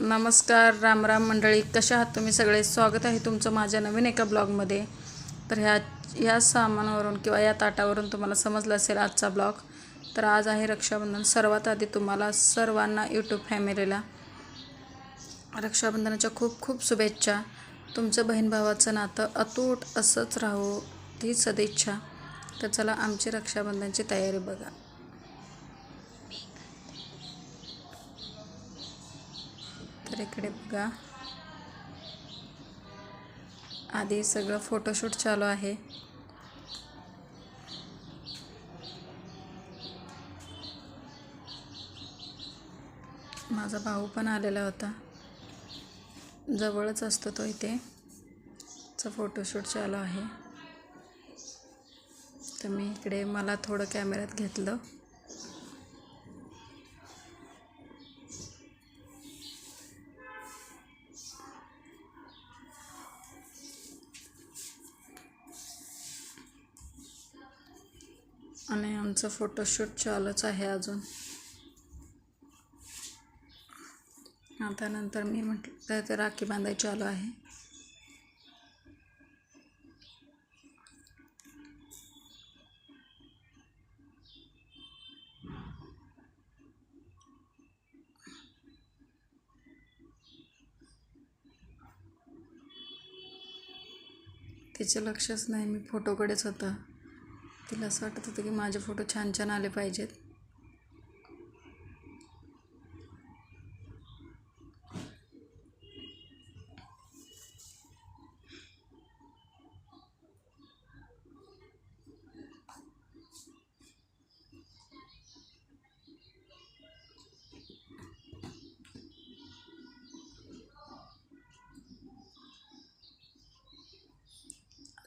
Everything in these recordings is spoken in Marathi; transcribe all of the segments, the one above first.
नमस्कार राम राम मंडळी. कशा आहात तुम्ही सगळे? स्वागत आहे तुमचं माझ्या नवीन एका ब्लॉगमध्ये. तर ह्या ह्या सामानावरून किंवा या ताटावरून तुम्हाला समजलं असेल आजचा ब्लॉग. तर आज आहे रक्षाबंधन. सर्वात आधी तुम्हाला सर्वांना यूट्यूब फॅमिलीला रक्षाबंधनाच्या खूप खूप शुभेच्छा. तुमचं बहीण भावाचं नातं अतूट असंच राहो ती सदिच्छा. तर चला आमची रक्षाबंधनची तयारी बघा. दुसरीकडे इकडे बघा. आधी सगळं फोटोशूट चालू आहे. माझा भाऊ पण आलेला होता. जवळच असतो तो इथे. चा फोटोशूट चालू आहे. तर मी इकडे मला थोडं कॅमेऱ्यात घेतलं. आणि आमचं फोटोशूट चालूच आहे अजून. आता नंतर मी म्हटलं तर ते राखी बांधाय चालू आहे. तिचं लक्षच नाही मी फोटोकडेच होतं. तिला असं वाटत होतं की माझे फोटो छान छान आले पाहिजेत.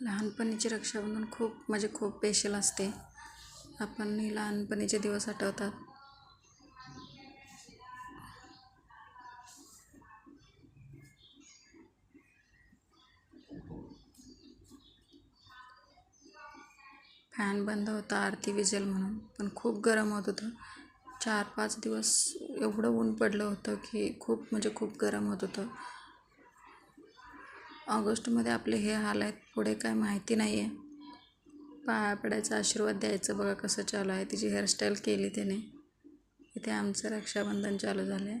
लहानपणीची रक्षाबंधन खूप म्हणजे खूप स्पेशल असते. आपण लहानपणीचे दिवस आठवतात. फॅन बंद होता आरती विजेल म्हणून. पण खूप गरम होत होतं. चार पाच दिवस एवढं ऊन पडलं होतं की खूप म्हणजे खूप गरम होत होतं. ऑगस्टमध्ये आपले हे हाल आहेत पुढे काय माहिती नाही आहे पाया पडायचा आशीर्वाद द्यायचं बघा कसं चालू आहे. तिची हेअरस्टाईल केली त्याने इथे आमचं रक्षाबंधन चालू झालं आहे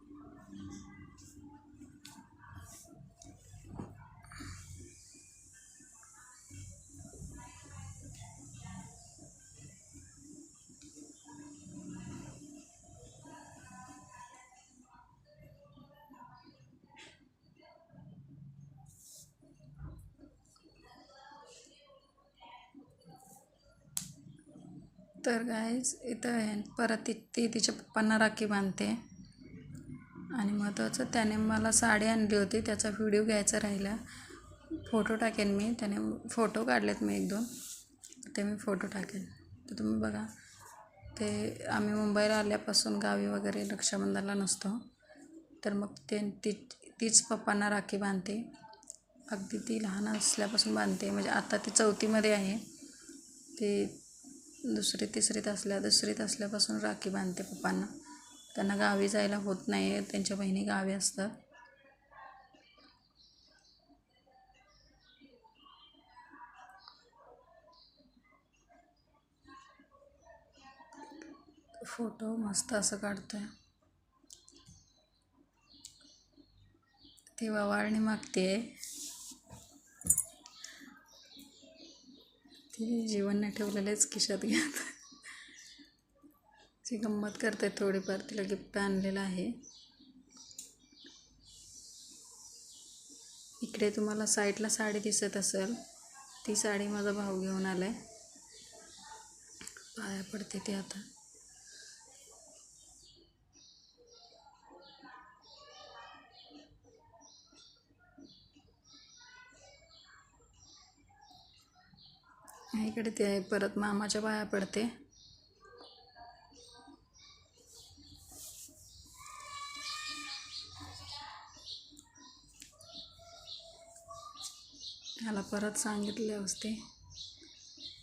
तर गायज इथं आहे. परत ती ती तिच्या पप्पांना राखी बांधते. आणि महत्त्वाचं त्याने मला साडी आणली होती. त्याचा व्हिडिओ घ्यायचा राहिला. फोटो टाकेन मी. त्याने फोटो काढलेत मी एक दोन. ते मी फोटो टाकेन. तर तुम्ही बघा. ते आम्ही मुंबईला आल्यापासून गावी वगैरे रक्षाबंधनला नसतो. तर मग ते ती तीच पप्पांना राखी बांधते. अगदी ती लहान असल्यापासून बांधते. म्हणजे आता ती चौथीमध्ये आहे. ती दुसरी तिसरीत असल्या दुसरीत असल्यापासून राखी बांधते पप्पांना. त्यांना गावी जायला होत नाही त्यांच्या बहिणी गावी असतात. फोटो मस्त असं काढतोय. ती ववाळणी मागते ती जीवन नाही ठेवलेलेच खिशात घ्यात ती गंमत करते थोडीफार तिला गिफ्ट आणलेलं आहे. इकडे तुम्हाला साईडला साडी दिसत असेल ती साडी माझा भाऊ घेऊन आला आहे पाया पडते ती आता. इकडे ते परत मामाच्या पाया पडते. ह्याला परत सांगितले असते.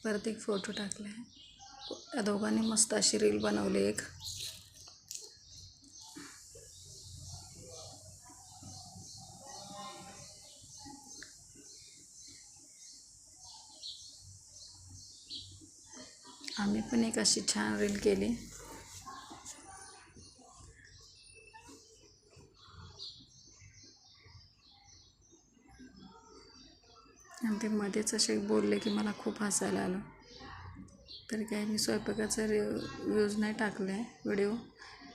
परत एक फोटो टाकला आहे या दोघांनी मस्त अशी रील बनवली एक. आम्ही पण एक अशी छान रील केली. आणि ते मध्येच असे बोलले की मला खूप हसायला आलं. तर काय मी स्वयंपाकाचा रि व्ह्यूज नाही टाकला आहे व्हिडिओ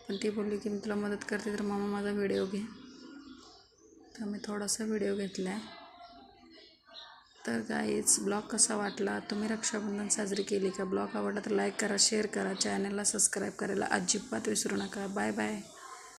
पण ती बोलली की मी तुला मदत करते तर मामा माझा व्हिडिओ घे. तर मी थोडासा व्हिडिओ घेतला आहे तर गाईज ब्लॉग कसा वाटला? तुम्ही रक्षाबंधन साजरी केली का? ब्लॉग आवडला तर लाईक करा शेअर करा चॅनलला सबस्क्राईब करायला अजिबात विसरू नका. Bye bye